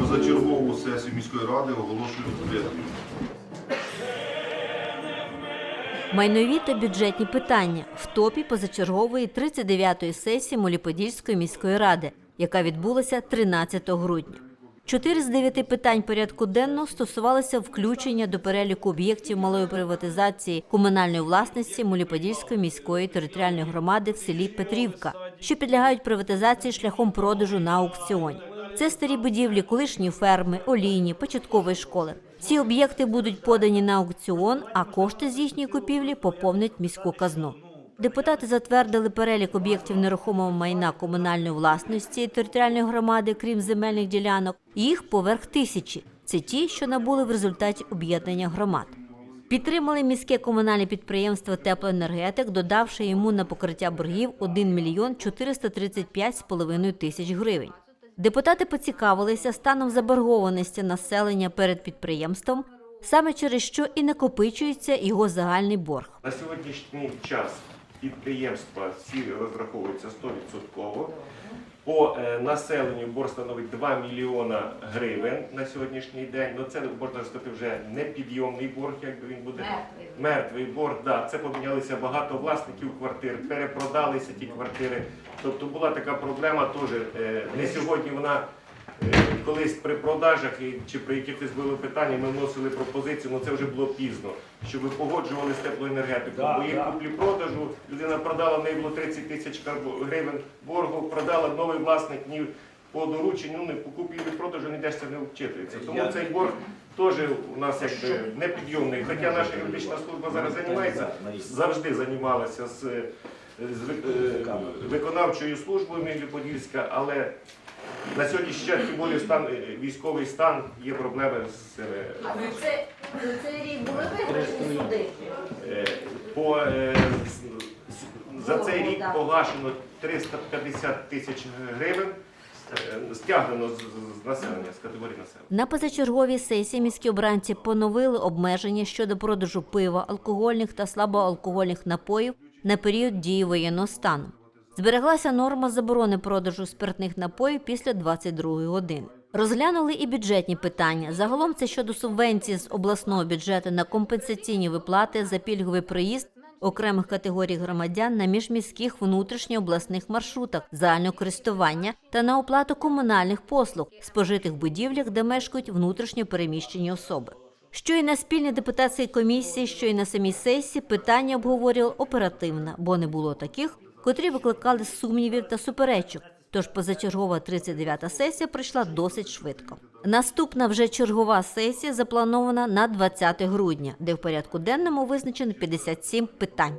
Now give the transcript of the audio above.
Позачергову сесію міської ради оголошую відкритою. Майнові та бюджетні питання в топі позачергової 39-ї сесії Моліподільської міської ради, яка відбулася 13 грудня. Чотири з дев'яти питань порядку денного стосувалися включення до переліку об'єктів малої приватизації комунальної власності Моліподільської міської територіальної громади в селі Петрівка, що підлягають приватизації шляхом продажу на аукціоні. Це старі будівлі колишні ферми, олійні, початкової школи. Ці об'єкти будуть подані на аукціон, а кошти з їхньої купівлі поповнять міську казну. Депутати затвердили перелік об'єктів нерухомого майна комунальної власності територіальної громади, крім земельних ділянок. Їх поверх тисячі. Це ті, що набули в результаті об'єднання громад. Підтримали міське комунальне підприємство Теплоенергетик, додавши йому на покриття боргів 1 мільйон 435,5 тисяч гривень. Депутати поцікавилися станом заборгованості населення перед підприємством, саме через що і накопичується його загальний борг. На сьогоднішній час підприємства всі розраховуються 100%. По е, населенню борг становить 2 мільйона гривень на сьогоднішній день. Ну це можна сказати вже непідйомний борг, якби він буде мертвий борг. Да, це помінялися багато власників квартир, перепродалися ті квартири. Тобто була така проблема теж. е, Не сьогодні вона колись при продажах чи при якихось було питання, ми вносили пропозицію, але це вже було пізно, щоб ви погоджували з теплоенергетикою. Бо їх да. куплі-продажу, людина продала, в неї було 30 тисяч гривень боргу, продала новий власник ні по дорученню, не по купівлі-продажу ніде ж це не вчитується. Тому цей борг теж у нас якби непідйомний. Хоча наша юридична служба зараз займається, завжди займалася з, з ви- е, виконавчою службою Міжлі-Подільська, але на сьогоднішній час, тим більше стан, е, військовий стан, є проблеми з е, А це цей рік були виграшні суди. Е, По, е, з- за цей рік погашено 350 тисяч гривень, е, стягнено з, з- з населення, з категорії населення. На позачерговій сесії міські обранці поновили обмеження щодо продажу пива, алкогольних та слабоалкогольних напоїв на період дії воєнного стану. Збереглася норма заборони продажу спиртних напоїв після 22 години. Розглянули і бюджетні питання. Загалом це щодо субвенції з обласного бюджету на компенсаційні виплати за пільговий проїзд окремих категорій громадян на міжміських внутрішньообласних маршрутах загального користування та на оплату комунальних послуг, спожитих в будівлях, де мешкають внутрішньо переміщені особи. Що і на спільній депутатській комісії, що і на самій сесії питання обговорювали оперативно, бо не було таких, котрі викликали сумнівів та суперечок. Тож позачергова 39-та сесія пройшла досить швидко. Наступна вже чергова сесія запланована на 20 грудня, де в порядку денному визначено 57 питань.